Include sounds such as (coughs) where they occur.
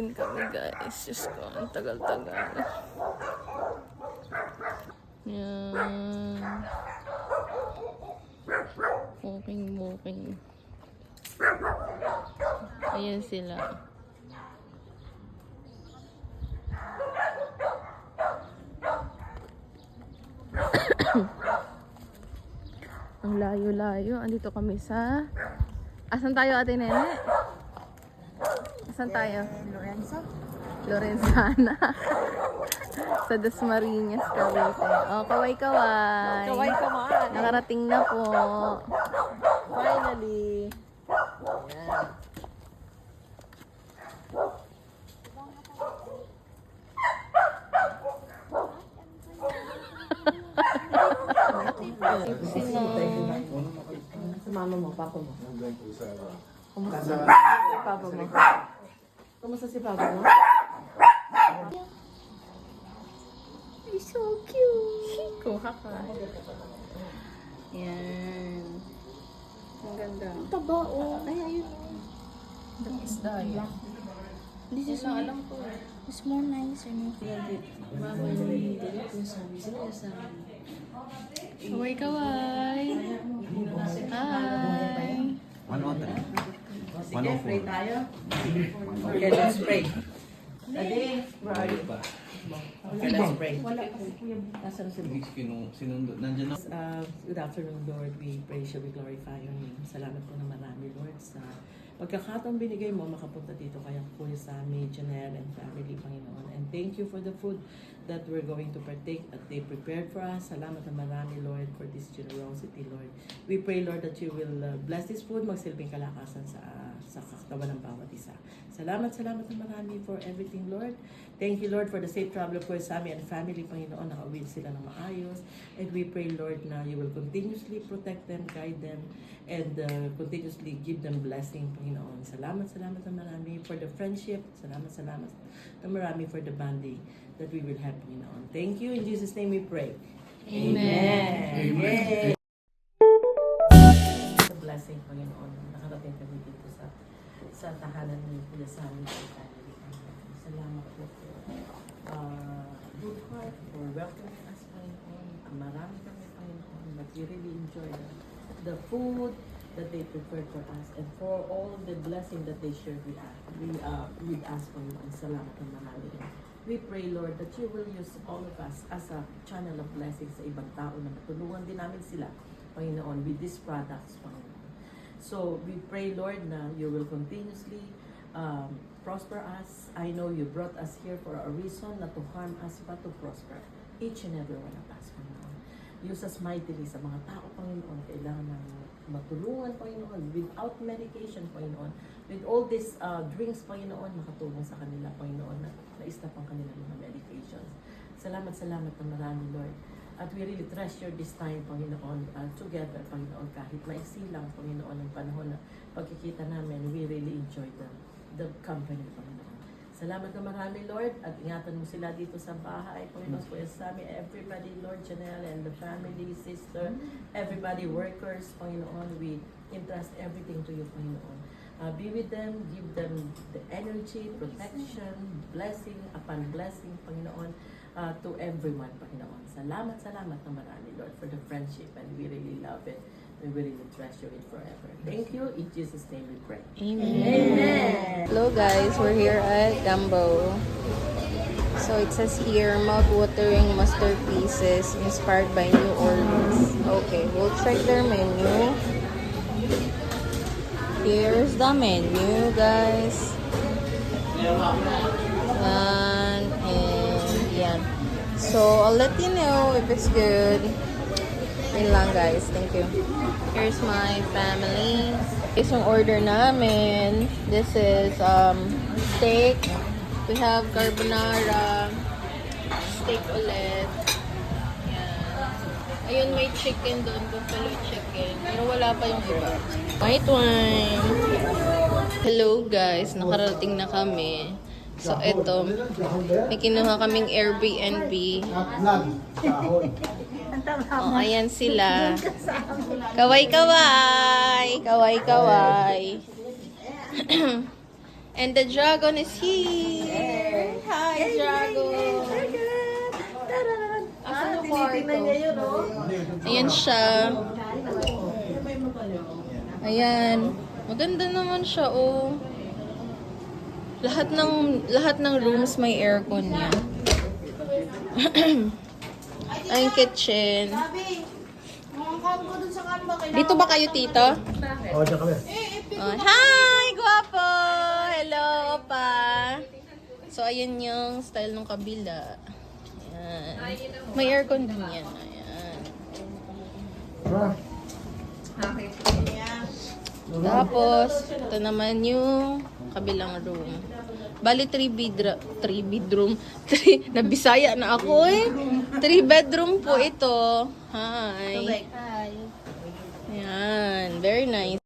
Kain kami guys. Diyos ko, ang tagal-tagal. Yan. Walking, walking. Ayan sila. (coughs) Ang layo-layo. Andito kami sa... Asan tayo, Ate Nene? Asan tayo? Lorenzo? Lorenzana. (laughs) sa Dasmariñas, Cavite. Oh, kaway-kaway. Kaway kamaan. Nakarating na po. Finally. Ayan. Sino? Sa mama mo, papa mo. Kumusta papa mo? Kumusta si papa mo? You're so cute. Kuha ka. Yan. Ang ganda. Taba, oh. Ay, ayun. Ang isda yan. This is Ano, more, alam ko. it's more nicer. No? Kaway kaway. Hi. 103. Sige, pray tayo. Okay, let's pray. Daddy, where are you? Okay, let's pray. Nasaan si sinundot? Nandiyan na. Uh, good afternoon, Lord. We praise you, we glorify your name. Salamat po na marami, Lord, sa pagkakataong binigay mo makapunta dito kaya po sa amin, Janelle and family, Panginoon. And thank you for the food that we're going to partake that they prepared for us. Salamat na marami, Lord, for this generosity, Lord. We pray, Lord, that you will uh, bless this food, magsilbing kalakasan sa sa katawan ng bawat isa. Salamat, salamat na marami for everything, Lord. Thank you, Lord, for the safe travel of course, Sami and family, Panginoon, nakawin sila ng maayos. And we pray, Lord, na you will continuously protect them, guide them, and uh, continuously give them blessing, Panginoon. Salamat, salamat na marami for the friendship. Salamat, salamat na marami for the bonding that we will have, Panginoon. Thank you. In Jesus' name we pray. Amen. Amen. Sa blessing, Panginoon, nakarating kami dito sa sa tahanan ni Kuya Sammy. Panginoon. Salamat po uh, good heart for welcoming us, Panginoon. Marami kami, Panginoon, but we really enjoy the, the food that they prepared for us and for all the blessing that they shared with us. We, uh, with us, Panginoon. Salamat na marami. We pray, Lord, that you will use all of us as a channel of blessing sa ibang tao na matulungan din namin sila, Panginoon, with these products, Panginoon. So, we pray, Lord, na you will continuously um, prosper us. I know you brought us here for a reason, not to harm us, but to prosper each and every one of us, Panginoon. Use us mightily sa mga tao, Panginoon, kailangan namin matulungan, Panginoon, without medication, Panginoon, with all these uh, drinks, Panginoon, makatulong sa kanila, Panginoon, na na-stop ang kanilang mga medications. Salamat, salamat na marami, Lord. At we really treasure this time, Panginoon, uh, together, Panginoon, kahit maiksi lang, Panginoon, ang panahon na pagkikita namin, we really enjoy the, the company, Panginoon. Salamat na marami, Lord, at ingatan mo sila dito sa bahay, Panginoon, Kuya Sammy, everybody, Lord, Janelle, and the family, sister, everybody, workers, Panginoon, we entrust everything to you, Panginoon. Uh, be with them, give them the energy, protection, blessing upon blessing, Panginoon, uh, to everyone, Panginoon. Salamat, salamat na marami, Lord, for the friendship, and we really love it. And We really treasure it forever. Thank you. In Jesus' name we pray. Amen. Hello guys, we're here at Dumbo. So it says here, mouth-watering masterpieces inspired by New Orleans. Okay, we'll check their menu. Here's the menu, guys. Yan, and yan. So, I'll let you know if it's good. Yun lang, guys. Thank you. Here's my family. Is yung order namin. This is um, steak. We have carbonara. Steak ulit. Yan. Ayun, may chicken doon. Buffalo chicken. Pero wala pa yung iba. White wine. Hello guys. Nakarating na kami. So, eto. May kinuha kaming Airbnb. Oh, ayan sila. Kaway-kaway! Kaway-kaway! (clears throat) And the dragon is here. Hi, dragon. Asan Ah, tinitingnan kwarto? yun, oh. Ayan siya. Ayan. Maganda naman siya, oh. Lahat ng lahat ng rooms may aircon niya. (clears throat) Ay, kitchen. Dito ba kayo, tito? Oh, diyan kami. Oh, hi, guwapo! Hello, opa. So, ayan yung style ng kabila. Ayan. May aircon din yan. Ayan. Tapos, ito naman yung kabilang room. Bali, 3 bedroom. 3 bedroom. 3, nabisaya na ako eh. 3 bedroom po ito. Hi. Hi. Ayan. Very nice.